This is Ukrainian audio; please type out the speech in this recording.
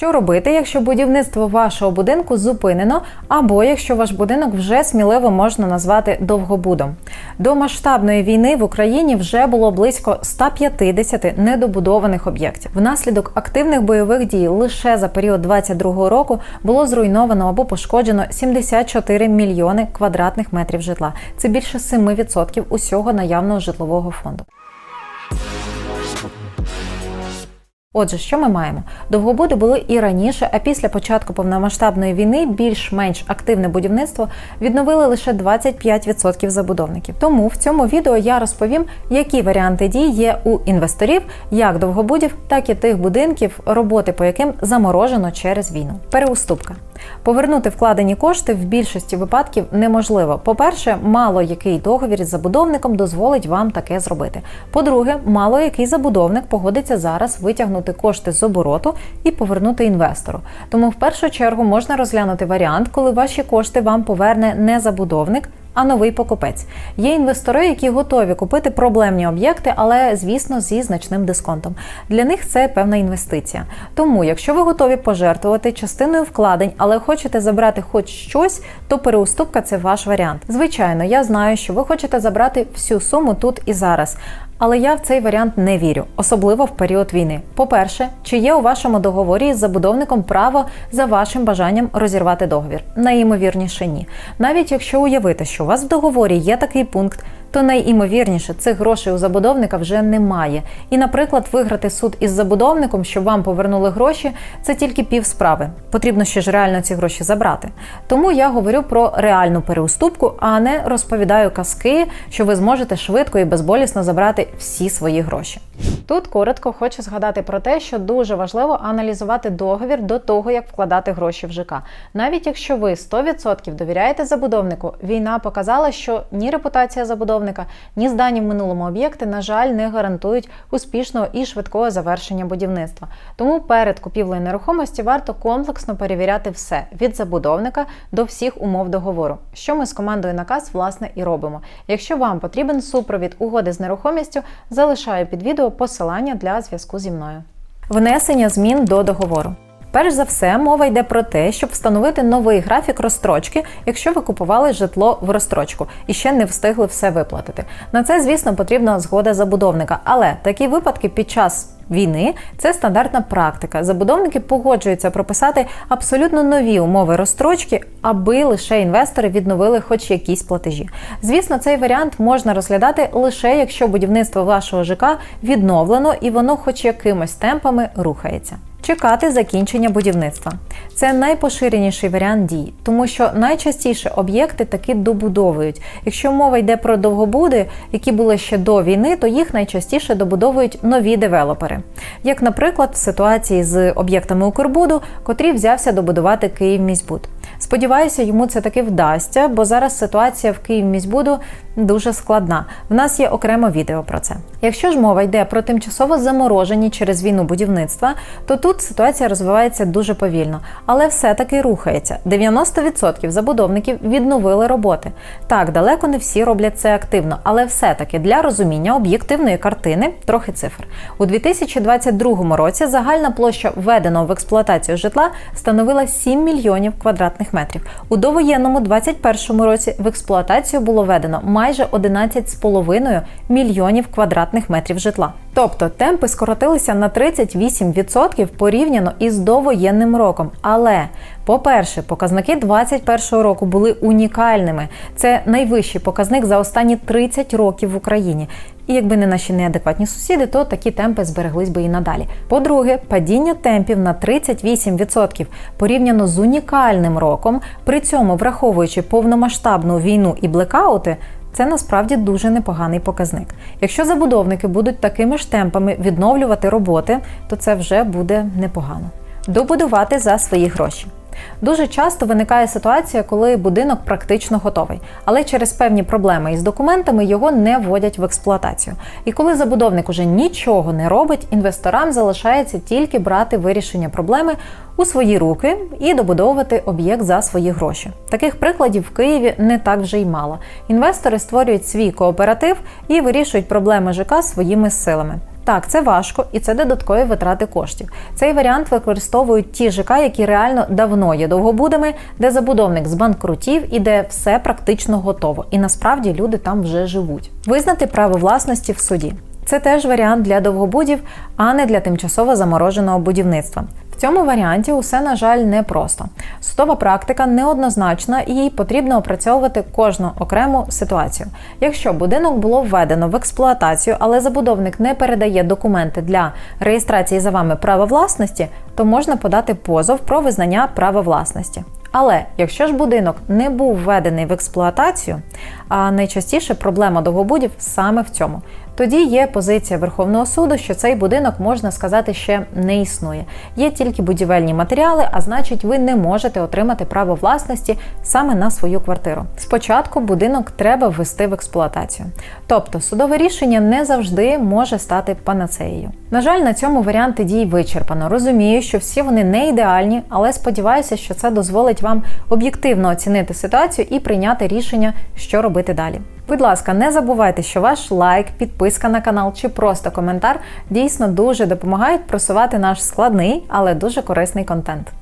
Що робити, якщо будівництво вашого будинку зупинено, або якщо ваш будинок вже сміливо можна назвати довгобудом? До масштабної війни в Україні вже було близько 150 недобудованих об'єктів. Внаслідок активних бойових дій лише за період 2022 року було зруйновано або пошкоджено 74 мільйони квадратних метрів житла. Це більше 7% усього наявного житлового фонду. Отже, що ми маємо? Довгобуди були і раніше, а після початку повномасштабної війни більш-менш активне будівництво відновили лише 25% забудовників. Тому в цьому відео я розповім, які варіанти дій є у інвесторів, як довгобудів, так і тих будинків, роботи по яким заморожено через війну. Переуступка. Повернути вкладені кошти в більшості випадків неможливо. По-перше, мало який договір із забудовником дозволить вам таке зробити. По-друге, мало який забудовник погодиться зараз витягнути кошти з обороту і повернути інвестору. Тому в першу чергу можна розглянути варіант, коли ваші кошти вам поверне не забудовник а новий покупець. Є інвестори, які готові купити проблемні об'єкти, але звісно зі значним дисконтом. Для них це певна інвестиція. Тому, якщо ви готові пожертвувати частиною вкладень, але хочете забрати хоч щось, то переуступка це ваш варіант. Звичайно, я знаю, що ви хочете забрати всю суму тут і зараз. Але я в цей варіант не вірю, особливо в період війни. По-перше, чи є у вашому договорі з забудовником право за вашим бажанням розірвати договір? Найімовірніше ні. Навіть якщо уявити, що у вас в договорі є такий пункт, то найімовірніше цих грошей у забудовника вже немає. І, наприклад, виграти суд із забудовником, щоб вам повернули гроші, це тільки пів справи. Потрібно ще ж реально ці гроші забрати. Тому я говорю про реальну переуступку, а не розповідаю казки, що ви зможете швидко і безболісно забрати всі свої гроші. Тут коротко хочу згадати про те, що дуже важливо аналізувати договір до того, як вкладати гроші в ЖК. Навіть якщо ви 100% довіряєте забудовнику, війна показала, що ні репутація забудовника, ні здані в минулому об'єкти, на жаль, не гарантують успішного і швидкого завершення будівництва. Тому перед купівлею нерухомості варто комплексно перевіряти все від забудовника до всіх умов договору, що ми з командою наказ власне і робимо. Якщо вам потрібен супровід угоди з нерухомістю, залишаю під відео посилання для зв'язку зі мною. Внесення змін до договору. Перш за все, мова йде про те, щоб встановити новий графік розстрочки, якщо ви купували житло в розстрочку і ще не встигли все виплатити. На це, звісно, потрібна згода забудовника, але такі випадки під час війни це стандартна практика. Забудовники погоджуються прописати абсолютно нові умови розстрочки, аби лише інвестори відновили хоч якісь платежі. Звісно, цей варіант можна розглядати лише якщо будівництво вашого ЖК відновлено і воно, хоч якимось темпами, рухається. Чекати закінчення будівництва це найпоширеніший варіант дій, тому що найчастіше об'єкти таки добудовують. Якщо мова йде про довгобуди, які були ще до війни, то їх найчастіше добудовують нові девелопери. Як, наприклад, в ситуації з об'єктами Укрбуду, котрі взявся добудувати Київміськбуд. Сподіваюся, йому це таки вдасться, бо зараз ситуація в Київміськбуду дуже складна. В нас є окремо відео про це. Якщо ж мова йде про тимчасово заморожені через війну будівництва, то тут ситуація розвивається дуже повільно, але все-таки рухається. 90% забудовників відновили роботи. Так, далеко не всі роблять це активно, але все-таки для розуміння об'єктивної картини трохи цифр. У 2022 році загальна площа введеного в експлуатацію житла становила 7 мільйонів квадратних метрів. У довоєнному 2021 році в експлуатацію було введено майже 11,5 мільйонів квадратних метрів житла. Тобто темпи скоротилися на 38% порівняно із довоєнним роком. Але, по-перше, показники 2021 року були унікальними. Це найвищий показник за останні 30 років в Україні. І якби не наші неадекватні сусіди, то такі темпи збереглись би і надалі. По-друге, падіння темпів на 38% порівняно з унікальним роком, при цьому враховуючи повномасштабну війну і блекаути. Це насправді дуже непоганий показник. Якщо забудовники будуть такими ж темпами відновлювати роботи, то це вже буде непогано. Добудувати за свої гроші. Дуже часто виникає ситуація, коли будинок практично готовий, але через певні проблеми із документами його не вводять в експлуатацію. І коли забудовник уже нічого не робить, інвесторам залишається тільки брати вирішення проблеми у свої руки і добудовувати об'єкт за свої гроші. Таких прикладів в Києві не так вже й мало. Інвестори створюють свій кооператив і вирішують проблеми ЖК своїми силами. Так, це важко і це додаткові витрати коштів. Цей варіант використовують ті ЖК, які реально давно є довгобудами, де забудовник збанкрутів і де все практично готово. І насправді люди там вже живуть. Визнати право власності в суді. Це теж варіант для довгобудів, а не для тимчасово замороженого будівництва. Цьому варіанті усе, на жаль, непросто. Судова практика неоднозначна і їй потрібно опрацьовувати кожну окрему ситуацію. Якщо будинок було введено в експлуатацію, але забудовник не передає документи для реєстрації за вами права власності, то можна подати позов про визнання права власності. Але якщо ж будинок не був введений в експлуатацію, а найчастіше проблема довгобудів саме в цьому. Тоді є позиція Верховного суду, що цей будинок можна сказати ще не існує. Є тільки будівельні матеріали, а значить, ви не можете отримати право власності саме на свою квартиру. Спочатку будинок треба ввести в експлуатацію. Тобто судове рішення не завжди може стати панацеєю. На жаль, на цьому варіанти дій вичерпано. Розумію, що всі вони не ідеальні, але сподіваюся, що це дозволить вам об'єктивно оцінити ситуацію і прийняти рішення, що робити далі. Будь ласка, не забувайте, що ваш лайк, підписка на канал чи просто коментар дійсно дуже допомагають просувати наш складний, але дуже корисний контент.